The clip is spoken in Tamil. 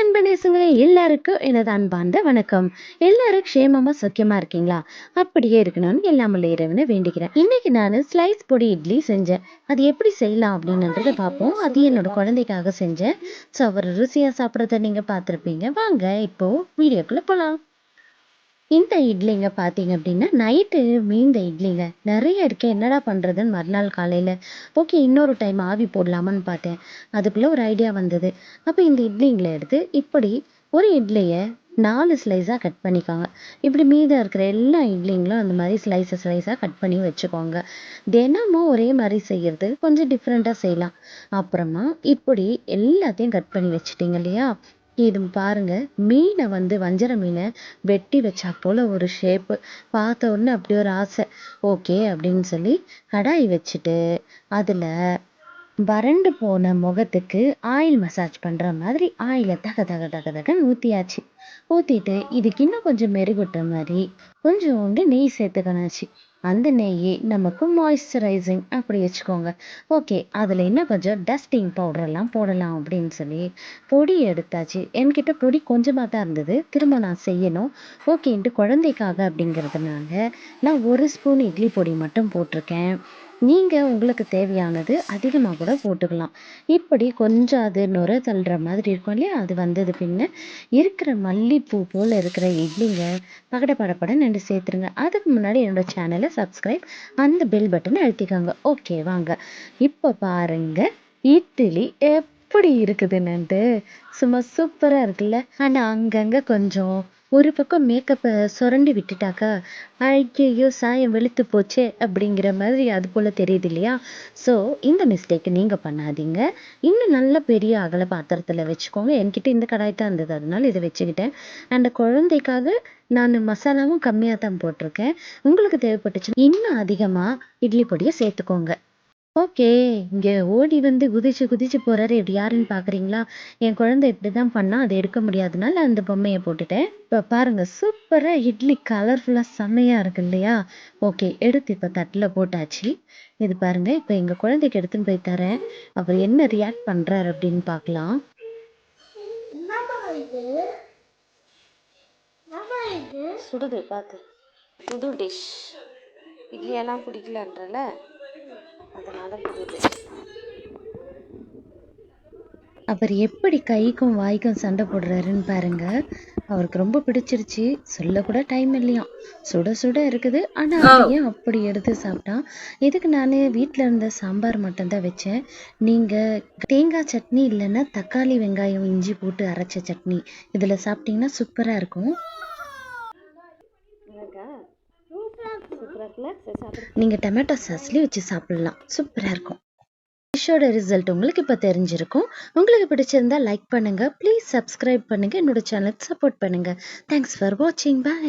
அன்பு நேசங்களே எல்லாருக்கும் எனது அன்பார்ந்த வணக்கம். எல்லாரும் க்ஷேமமாக சுக்கியமாக இருக்கீங்களா? அப்படியே இருக்கணும்னு எல்லாமல்ல இறைவனை வேண்டிக்கிறேன் இன்னைக்கு நான் ஸ்லைஸ் பொடி இட்லி செஞ்சேன். அது எப்படி செய்யலாம் அப்படின்றத பார்ப்போம். அது என்னோட குழந்தைக்காக செஞ்சேன். ஸோ அவர் ருசியாக சாப்பிட்றத நீங்கள் பார்த்துருப்பீங்க. வாங்க இப்போது வீடியோக்குள்ளே போகலாம் இந்த இட்லிங்க பார்த்தீங்க அப்படின்னா நைட்டு மீந்த இட்லிங்க. நிறைய இருக்கு. என்னடா பண்ணுறதுன்னு மறுநாள் காலையில் ஓகே இன்னொரு டைம் ஆவி போடலாமான்னு பார்த்தேன் அதுக்குள்ளே ஒரு ஐடியா வந்தது. அப்போ இந்த இட்லிங்களை எடுத்து இப்படி ஒரு இட்லியை நாலு ஸ்லைஸாக கட் பண்ணிக்கோங்க. இப்படி மீதம் இருக்கிற எல்லா இட்லிங்களும் அந்த மாதிரி ஸ்லைஸை ஸ்லைஸாக கட் பண்ணி வச்சுக்கோங்க. தினமும் ஒரே மாதிரி செய்கிறது கொஞ்சம் டிஃப்ரெண்ட்டாக செய்யலாம். அப்புறமா இப்படி எல்லாத்தையும் கட் பண்ணி வச்சுட்டிங்க இல்லையா? இது பாருங்க மீனை வந்து வஞ்சர மீனை வெட்டி வச்சா போல ஒரு ஷேப்பு பார்த்த உடனே அப்படி ஒரு ஆசை. ஓகே அப்படின்னு சொல்லி கடாய் வச்சுட்டு அதில் வறண்டு போன முகத்துக்கு ஆயில் மசாஜ் பண்ணுற மாதிரி ஆயிலை தக தக தக தகன்னு ஊற்றியாச்சு ஊற்றிட்டு இதுக்கு இன்னும் கொஞ்சம் மெருகுட்ட மாதிரி கொஞ்சோண்டு நெய் சேர்த்துக்கணாச்சு அந்த நெய் நமக்கு மாய்ஸ்சரைசிங் அப்படி வச்சுக்கோங்க. ஓகே அதில் இன்னும் கொஞ்சம் டஸ்டிங் பவுடரெல்லாம் போடலாம் அப்படின்னு சொல்லி பொடி எடுத்தாச்சு. என்கிட்ட பொடி கொஞ்சமாக தான் இருந்தது. திரும்ப நான் செய்யணும். ஓகேன்ட்டு குழந்தைக்காக அப்படிங்கிறதுனால நான் ஒரு ஸ்பூன் இட்லி பொடி மட்டும் போட்டிருக்கேன். நீங்கள் உங்களுக்கு தேவையானது அதிகமாக கூட போட்டுக்கலாம். இப்படி கொஞ்சம் அது நுர தள்ளுற மாதிரி இருக்கும் இல்லையா? அது வந்தது பின்ன இருக்கிற மல்லிப்பூ போல் இருக்கிற இட்லிங்க பகட படப்படன்னு ரெண்டு சேர்த்துருங்க. அதுக்கு முன்னாடி என்னோட சேனலை சப்ஸ்கிரைப் அந்த பெல் பட்டனை அழுத்திக்கோங்க. ஓகே வாங்க. இப்போ பாருங்கள் இட்லி எப்படி இருக்குதுன்னுட்டு சும்மா சூப்பராக இருக்குல்ல. ஆனால் அங்கங்கே கொஞ்சம் ஒரு பக்கம் மேக்கப்பை சுரண்டி விட்டுட்டாக்கா ஐயோ சாயம் வெளுத்து போச்சே அப்படிங்கிற மாதிரி அது போல் தெரியுது இல்லையா? ஸோ இந்த மிஸ்டேக்கை நீங்கள் பண்ணாதீங்க. இன்னும் நல்ல பெரிய அகல பாத்திரத்தில் வச்சுக்கோங்க. என்கிட்ட இந்த கடாய் தான் இருந்தது அதனால இதை வச்சுக்கிட்டேன். அந்த குழந்தைக்காக நான் மசாலாவும் கம்மியாக தான் போட்டிருக்கேன். உங்களுக்கு தேவைப்பட்டுச்சு இன்னும் அதிகமாக இட்லி பொடியை சேர்த்துக்கோங்க. ஓகே இங்க ஓடி வந்து குதிச்சு குதிச்சு போறாரு. இப்படி யாருன்னு பாக்குறீங்களா? என் குழந்தை இப்படிதான் பண்ணா அதை எடுக்க முடியாதனால அந்த பொம்மையை போட்டுட்டேன். இப்ப பாருங்க சூப்பரா இட்லி கலர்ஃபுல்லா செம்மையா இருக்கு இல்லையா? ஓகே எடுத்து இப்ப தட்டுல போட்டாச்சு. இது பாருங்க இப்ப எங்க குழந்தைக்கு எடுத்துன்னு போய் தரேன். அவர் என்ன ரியாக்ட் பண்றாரு அப்படின்னு பாக்கலாம் சுடுது பார்த்து புது டிஷ் இட்லியெல்லாம் பிடிக்கலன்றல. அதனால புது அவர் எப்படி கைக்கும் வாய்க்கும் சண்டை போடுறாருன்னு பாருங்க. அவருக்கு ரொம்ப பிடிச்சிருச்சு. சொல்ல கூட டைம் இல்லையாம். சுட சுட இருக்குது. ஆனா அதையும் அப்படி எடுத்து சாப்பிட்டான் இதுக்கு நான் வீட்டில் இருந்த சாம்பார் மட்டும்தான் வச்சேன். நீங்க தேங்காய் சட்னி இல்லைன்னா தக்காளி வெங்காயம் இஞ்சி போட்டு அரைச்ச சட்னி. இதுல சாப்பிட்டீங்கன்னா சூப்பரா இருக்கும். நீங்க டொமேட்டோ சாஸ்லயும் வச்சு சாப்பிடலாம். சூப்பரா இருக்கும். டிஷ்ஷோட ரிசல்ட் உங்களுக்கு இப்போ தெரிஞ்சிருக்கும். உங்களுக்கு பிடிச்சிருந்தா லைக் பண்ணுங்க. ப்ளீஸ் சப்ஸ்கிரைப் பண்ணுங்க. என்னோட சேனலுக்கு சப்போர்ட் பண்ணுங்க. தேங்க்ஸ் ஃபார் வாட்சிங் பாய்